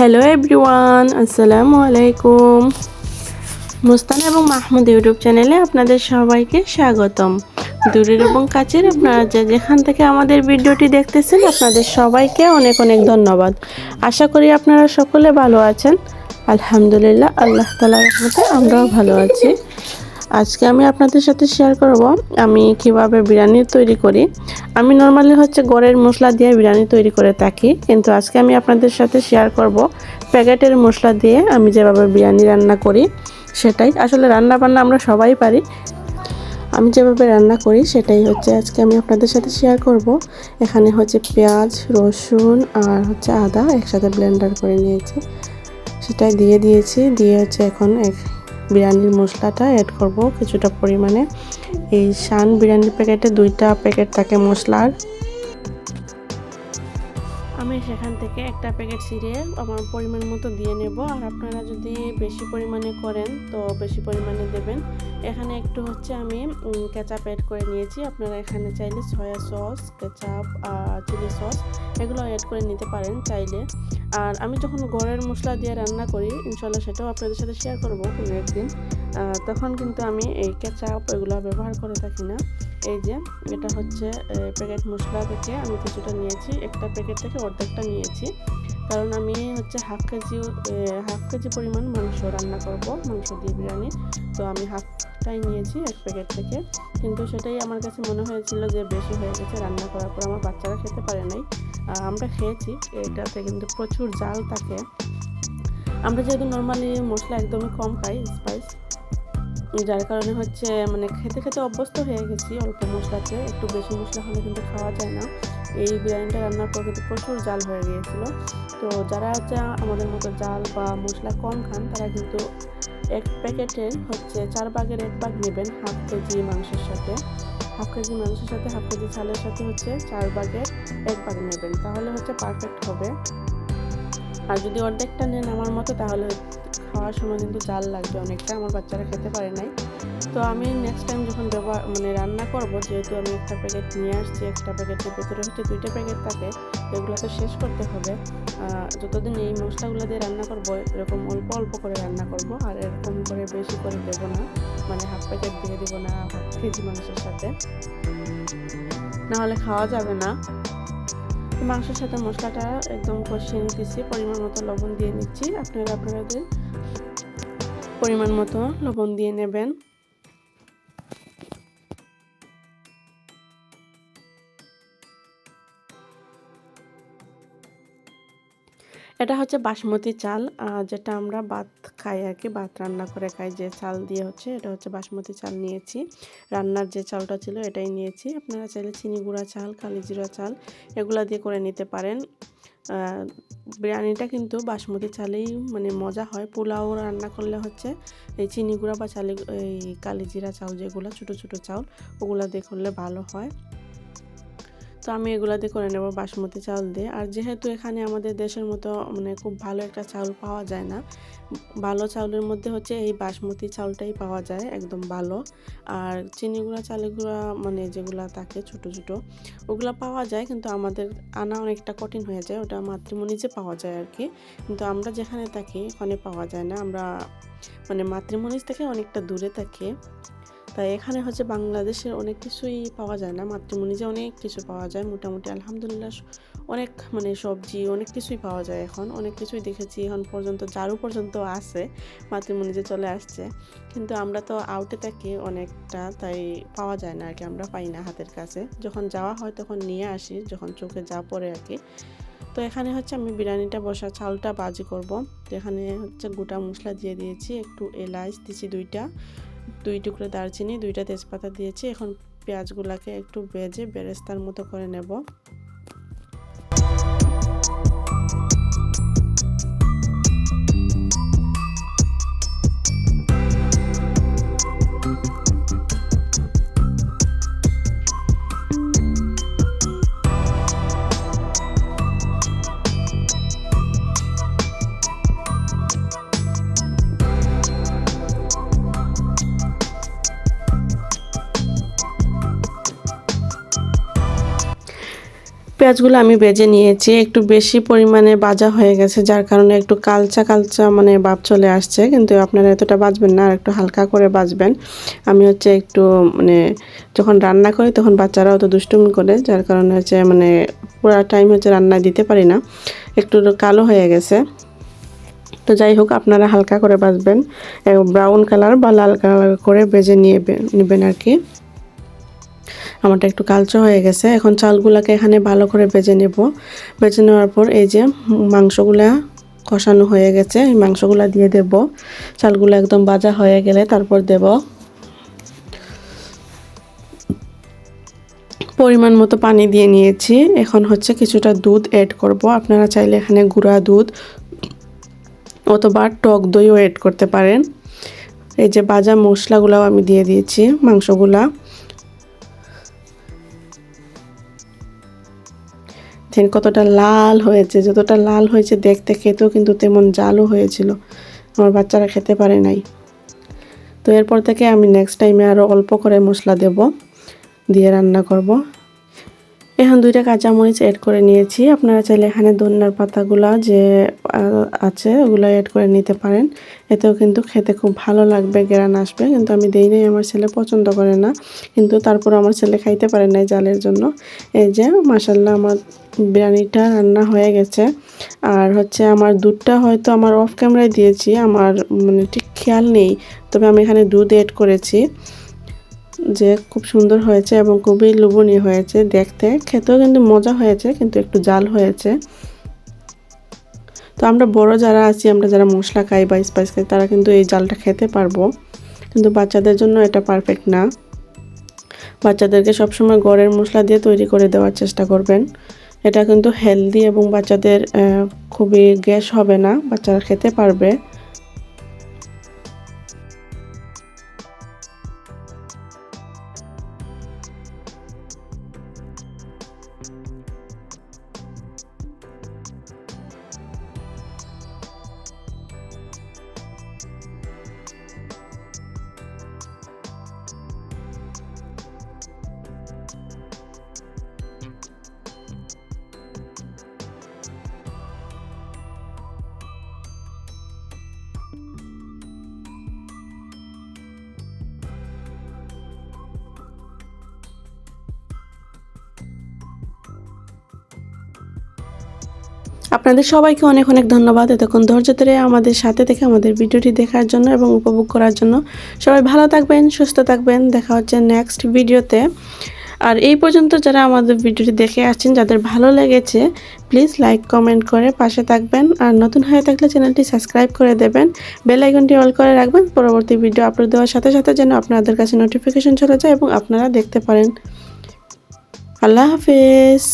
Hello everyone আসসালামু আলাইকুম মুস্তান এবং মাহমুদ ইউটিউব চ্যানেলে আপনাদের সবাইকে স্বাগতম। দূরের এবং কাছের আপনারা যে যেখান থেকে আমাদের ভিডিওটি দেখতেছেন, আপনাদের সবাইকে অনেক অনেক ধন্যবাদ। আশা করি আপনারা সকলে ভালো আছেন। আলহামদুলিল্লাহ, আল্লাহ তালার আমরাও ভালো আছি। আজকে আমি আপনাদের সাথে শেয়ার করব আমি কীভাবে বিরিয়ানি তৈরি করি। আমি নর্মালি হচ্ছে গড়ের মশলা দিয়ে বিরিয়ানি তৈরি করে থাকি, কিন্তু আজকে আমি আপনাদের সাথে শেয়ার করব প্যাকেটের মশলা দিয়ে আমি যেভাবে বিরিয়ানি রান্না করি, সেটাই। আসলে রান্না বান্না আমরা সবাই পারি। আমি যেভাবে রান্না করি, সেটাই হচ্ছে আজকে আমি আপনাদের সাথে শেয়ার করব। এখানে হচ্ছে পেঁয়াজ, রসুন আর হচ্ছে আদা একসাথে ব্লেন্ডার করে নিয়েছি। সেটাই দিয়ে দিয়েছি, দিয়ে হচ্ছে এখন এক বিরিয়ানির মশলাটা অ্যাড করব কিছুটা পরিমাণে। এই শান বিরিয়ানির প্যাকেটে দুইটা প্যাকেট থাকে মশলার। সেখান থেকে একটা প্যাকেট ছিঁড়ে আমার পরিমাণ মতো দিয়ে নেব। আর আপনারা যদি বেশি পরিমাণে করেন, তো বেশি পরিমাণে দেবেন। এখানে একটু হচ্ছে আমি কেচাপ অ্যাড করে নিয়েছি। আপনারা এখানে চাইলে soya sauce ketchup chilli sauce এগুলো অ্যাড করে নিতে পারেন চাইলে। আর আমি যখন গড়ের মশলা দিয়ে রান্না করি ইনশাল্লাহ সেটাও আপনাদের সাথে শেয়ার করব কোনো একদিন। তখন কিন্তু আমি এই কেচাপ এগুলো ব্যবহার করে থাকি না। এই যে, এটা হচ্ছে প্যাকেট মশলা থেকে আমি কিছুটা নিয়েছি। একটা প্যাকেট থেকে অর্ধেকটা নিয়েছি। কারণ আমি হচ্ছে হাফ কেজি হাফ কেজি পরিমাণ মাংস রান্না করব, মাংস দিয়ে বিরিয়ানি। তো আমি হাফটাই নিয়েছি এক প্যাকেট থেকে। কিন্তু সেটাই আমার কাছে মনে হয়েছিল যে বেশি হয়ে গেছে রান্না করার পর, আমার বাচ্চারা খেতে পারে নাই। আমরা খেয়েছি, এটাতে কিন্তু প্রচুর জাল থাকে। আমরা যেহেতু নর্মালি মশলা একদমই কম খাই স্পাইস যার কারণে হচ্ছে মানে খেতে খেতে অভ্যস্ত হয়ে গেছি অল্প মশলাতে। একটু বেশি মশলা হলে কিন্তু খাওয়া যায় না। এই বিরিয়ানিটা রান্নার পর কিন্তু প্রচুর জাল হয়ে গিয়েছিল। তো যারা হচ্ছে আমাদের মতো জাল বা মশলা কম খান, তারা কিন্তু এক প্যাকেটের হচ্ছে চার ভাগের এক ভাগ নেবেন হাফ কেজি মাংসের সাথে। হাফ কেজি মাংসের সাথে, হাফ কেজি চালের সাথে হচ্ছে চার ভাগের এক ভাগ নেবেন। তাহলে হচ্ছে পারফেক্ট হবে। আর যদি অর্ধেকটা নেন আমার মতো, তাহলে খাওয়ার সময় কিন্তু জাল লাগবে অনেকটা। আমার বাচ্চারা খেতে পারে নাই। তো আমি নেক্সট টাইম যখন ব্যবহার মানে রান্না করব, যেহেতু আমি একটা প্যাকেট নিয়ে আসছি, একটা প্যাকেটের ভেতরে হচ্ছে দুইটা প্যাকেট থাকে, এগুলো তো শেষ করতে হবে। যতদিন এই মশলাগুলো দিয়ে রান্না করব, এরকম অল্প অল্প করে রান্না করব, আর এরকম করে বেশি করে দেবো না। মানে হাফ প্যাকেট দিয়ে দেবো না কেজি মাংসের সাথে। নাহলে খাওয়া যাবে না। মাংসের সাথে মশলাটা একদম কষিয়ে নিতেছি। পরিমাণ মতো লবণ দিয়ে নিচ্ছি। আপনারা আপনাদের পরিমাণ মতো লবণ দিয়ে নেবেন। এটা হচ্ছে বাসমতি চাল যেটা আমরা ভাত খাই আর কি ভাত রান্না করে খাই। যে চাল দিয়ে হচ্ছে, এটা হচ্ছে বাসমতি চাল নিয়েছি। রান্নার যে চালটা ছিল, এটাই নিয়েছি। আপনারা চাইলে চিনি গুঁড়া চাল কালিজিরা চাল, এগুলা দিয়ে করে নিতে পারেন। বিরিয়ানিটা কিন্তু বাসমতি চালেই মানে মজা হয়। পোলাও রান্না করলে হচ্ছে, এই চিনি গুঁড়া বা চালি, এই কালিজিরা চাল যেগুলো, ছোটো ছোটো চাউল ওগুলো দিয়ে করলে ভালো হয়। তো আমি এগুলো দিয়ে করে নেব বাসমতি চাউল দিয়ে। আর যেহেতু এখানে আমাদের দেশের মতো মানে খুব ভালো একটা চাউল পাওয়া যায় না, ভালো চাউলের মধ্যে হচ্ছে এই বাসমতি চাউলটাই পাওয়া যায়, একদম ভালো। আর চিনি গুঁড়া চালের মানে যেগুলো থাকে ছোট ছোট, ওগুলো পাওয়া যায় কিন্তু আমাদের আনা অনেকটা কঠিন হয়ে যায়, ওটা মাতৃমণিজে পাওয়া যায় আর কি। কিন্তু আমরা যেখানে থাকি ওখানে পাওয়া যায় না, আমরা মানে মাতৃমণিজ থেকে অনেকটা দূরে থাকি। তাই এখানে হচ্ছে বাংলাদেশের অনেক কিছুই পাওয়া যায় না। মাতৃমণিজে অনেক কিছু পাওয়া যায়। মোটামুটি আলহামদুলিল্লাহ অনেক মানে সবজি অনেক কিছুই পাওয়া যায় এখন। অনেক কিছুই দেখেছি এখন পর্যন্ত জারু পর্যন্ত আছে মাতৃমণিজে চলে আসছে। কিন্তু আমরা তো আউটে থাকি অনেকটা, তাই পাওয়া যায় না আর কি আমরা পাই না হাতের কাছে। যখন যাওয়া হয় তখন নিয়ে আসি, যখন চোখে যা পড়ে আর কি তো এখানে হচ্ছে আমি বিরিয়ানিটা বসা, চালটা বাজি করব। তো এখানে হচ্ছে গোটা মশলা দিয়ে দিয়েছি, একটু এলাচ দিয়েছি দুইটা। দুই টুকরো দারচিনি দুইটা তেজপাতা দিয়েছি। এখন পেঁয়াজগুলোকে একটু বেজে বেরেস্তার মতো করে নেব। পেঁয়াজগুলো আমি বেজে নিয়েছি। একটু বেশি পরিমাণে বাজা হয়ে গেছে, যার কারণে একটু কালচা কালচা মানে ভাব চলে আসছে। কিন্তু আপনারা এতটা বাজবেন না, আর একটু হালকা করে বাজবেন। আমি হচ্ছে একটু মানে যখন রান্না করি তখন বাচ্চারাও তো দুষ্টুমি করে, যার কারণে হচ্ছে মানে পুরো টাইম হচ্ছে রান্নায় দিতে পারি না। একটু কালো হয়ে গেছে। তো যাই হোক, আপনারা হালকা করে বাজবেন। ব্রাউন কালার বা লাল কালার করে বেজে নিয়ে নেবেন আর কি। আমারটা একটু কালচা হয়ে গেছে। এখন চালগুলাকে এখানে ভালো করে বেজে নেব। বেজে নেওয়ার পর এই যে মাংসগুলা কষানো হয়ে গেছে, এই মাংসগুলা দিয়ে দেব। চালগুলো একদম বাজা হয়ে গেলে তারপর দেব পরিমাণ মতো পানি দিয়ে নিয়েছি। এখন হচ্ছে কিছুটা দুধ অ্যাড করব। আপনারা চাইলে এখানে গুঁড়া দুধ অথবা টক দইও অ্যাড করতে পারেন। এই যে বাজা মশলাগুলাও আমি দিয়ে দিয়েছি, মাংসগুলা। দেখেন কতটা লাল হয়েছে, যতটা লাল হয়েছে দেখতে খেতেও কিন্তু তেমন জালও হয়েছিল। আমার বাচ্চারা খেতে পারে নাই। তো এরপর থেকে আমি নেক্সট টাইমে আরও অল্প করে মশলা দেব, দিয়ে রান্না করব। এখন দুইটা কাঁচামরিচ অ্যাড করে নিয়েছি। আপনারা চাইলে এখানে ধন্যার পাতাগুলা যে আছে, ওগুলো অ্যাড করে নিতে পারেন। এতেও কিন্তু খেতে খুব ভালো লাগবে, গেরান আসবে। কিন্তু আমি দেই নাই, আমার ছেলে পছন্দ করে না। কিন্তু তারপর আমার ছেলে খাইতে পারে নাই জালের জন্য। এই যে মাসাল্লাহ আমার বিরিয়ানিটা রান্না হয়ে গেছে। আর হচ্ছে আমার দুধটা হয়তো আমার অফ ক্যামেরায় দিয়েছি। আমার মানে ঠিক খেয়াল নেই। তবে আমি এখানে দুধ অ্যাড করেছি। যে খুব সুন্দর হয়েছে এবং খুবই লোভনীয় হয়েছে দেখতে। খেতেও কিন্তু মজা হয়েছে, কিন্তু একটু জাল হয়েছে। তো আমরা বড় যারা আছি, আমরা যারা মশলা খাই বা স্পাইস খাই, তারা কিন্তু এই জালটা খেতে পারব। কিন্তু বাচ্চাদের জন্য এটা পারফেক্ট না। বাচ্চাদেরকে সবসময় গড়ের মশলা দিয়ে তৈরি করে দেওয়ার চেষ্টা করবেন। এটা কিন্তু হেলদি এবং বাচ্চাদের খুবই গ্যাস হবে না, বাচ্চারা খেতে পারবে। আপনাদের সবাইকে অনেক অনেক ধন্যবাদ এতক্ষণ ধৈর্য ধরে আমাদের সাথে থেকে আমাদের ভিডিওটি দেখার জন্য এবং উপভোগ করার জন্য। সবাই ভালো থাকবেন, সুস্থ থাকবেন। দেখা হচ্ছে নেক্সট ভিডিওতে আর এই পর্যন্ত যারা আমাদের ভিডিওটি দেখে আসছেন, যাদের ভালো লেগেছে প্লিজ লাইক কমেন্ট করে পাশে থাকবেন। আর নতুন হয়ে থাকলে চ্যানেলটি সাবস্ক্রাইব করে দেবেন। বেল আইকনটি অল করে রাখবেন। পরবর্তী ভিডিও আপলোড দেওয়ার সাথে সাথে যেন আপনাদের কাছে নোটিফিকেশন চলে যায় এবং আপনারা দেখতে পারেন। আল্লাহ হাফেজ।